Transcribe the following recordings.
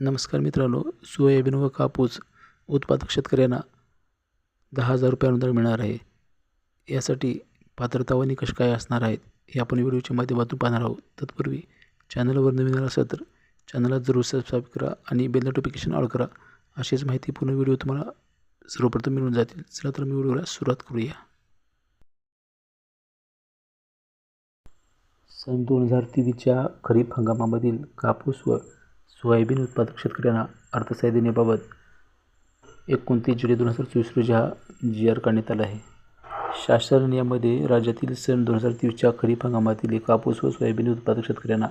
नमस्कार मित्रांनो सोयाबीन व कापूस उत्पादक शेतकऱ्यांना दहा हजार रुपये अनुदान मिळणार आहे. यासाठी पात्रता व निकष काय असणार आहेत हे आपण व्हिडिओच्या माध्यमातून पाहणार आहोत. तत्पूर्वी चॅनलवर नवीन आला असेल तर चॅनलला जरूर सबस्क्राईब करा आणि बेल नोटिफिकेशन ऑल करा. अशीच माहिती पूर्ण व्हिडिओ तुम्हाला सर्वप्रथम मिळून जातील. चला तर मी व्हिडिओला सुरुवात करूया. सन दोन हजार तेवीसच्या खरीप हंगामामधील कापूस व सोयाबीन उत्पादक शेतकऱ्यांना अर्थसहाय्य देण्याबाबत एकोणतीस जुलै दोन हजार चोवीस रोजी हा जी आर काढण्यात आला आहे. शासन यामध्ये राज्यातील सन दोन हजार तेवीसच्या खरीप हंगामातील कापूस व सोयाबीन उत्पादक शेतकऱ्यांना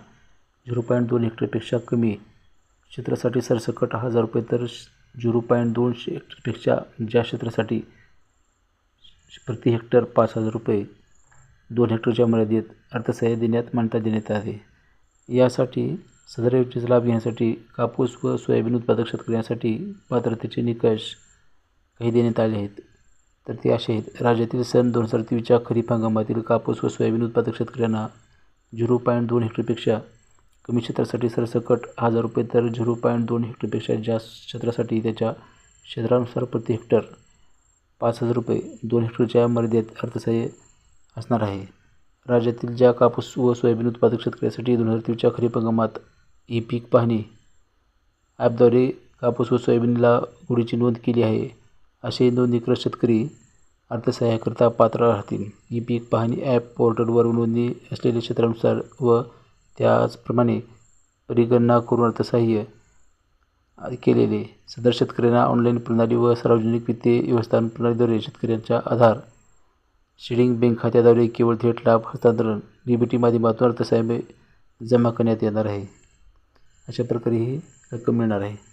झिरो पॉईंट दोन हेक्टरपेक्षा कमी क्षेत्रासाठी सरसकट हजार रुपये तर झिरो पॉईंट दोन हेक्टरपेक्षा ज्या क्षेत्रासाठी प्रति हेक्टर पाच हजार रुपये दोन हेक्टरच्या मर्यादेत अर्थसहाय्य देण्यात मान्यता देण्यात आली यासाठी सदर योजनेचा लाभ घेण्यासाठी कापूस व सोयाबीन उत्पादक शेतकऱ्यांसाठी पात्रतेचे निकष काही देण्यात आले आहेत. तर ते असे आहेत. राज्यातील सन दोन हजार तेवीसच्या खरीप हंगामातील कापूस व सोयाबीन उत्पादक शेतकऱ्यांना झिरो पॉईंट दोन हेक्टरपेक्षा कमी क्षेत्रासाठी सरसकट हजार रुपये तर झिरो पॉईंट दोन हेक्टरपेक्षा जास्त क्षेत्रासाठी त्याच्या क्षेत्रानुसार प्रति हेक्टर पाच हजार रुपये दोन हेक्टरच्या मर्यादेत अर्थसहाय्य असणार आहे. राज्यातील ज्या कापूस व सोयाबीन उत्पादक शेतकऱ्यांसाठी दोन हजार तेवीसच्या खरीप हंगामात ई पीक पाहणी. ॲपद्वारे कापूस व सोयाबीनला गुढीची नोंद केली आहे असे नोंदणीकृत शेतकरी अर्थसहाय्याकरिता पात्र राहतील. ई पीक पाहणी ॲप पोर्टलवर नोंदणी असलेल्या क्षेत्रानुसार व त्याचप्रमाणे परिगणना करून अर्थसहाय्य केलेले. सदर शेतकऱ्यांना ऑनलाईन प्रणाली व सार्वजनिक वित्तीय व्यवस्थापन प्रणालीद्वारे शेतकऱ्यांच्या आधार शेडिंग बँक खात्याद्वारे केवळ थेट लाभ हस्तांतरण डी बी टी माध्यमातून अर्थसहाय्य जमा करण्यात येणार आहे. अशा प्रकारे ही रक्कम मिळणार आहे.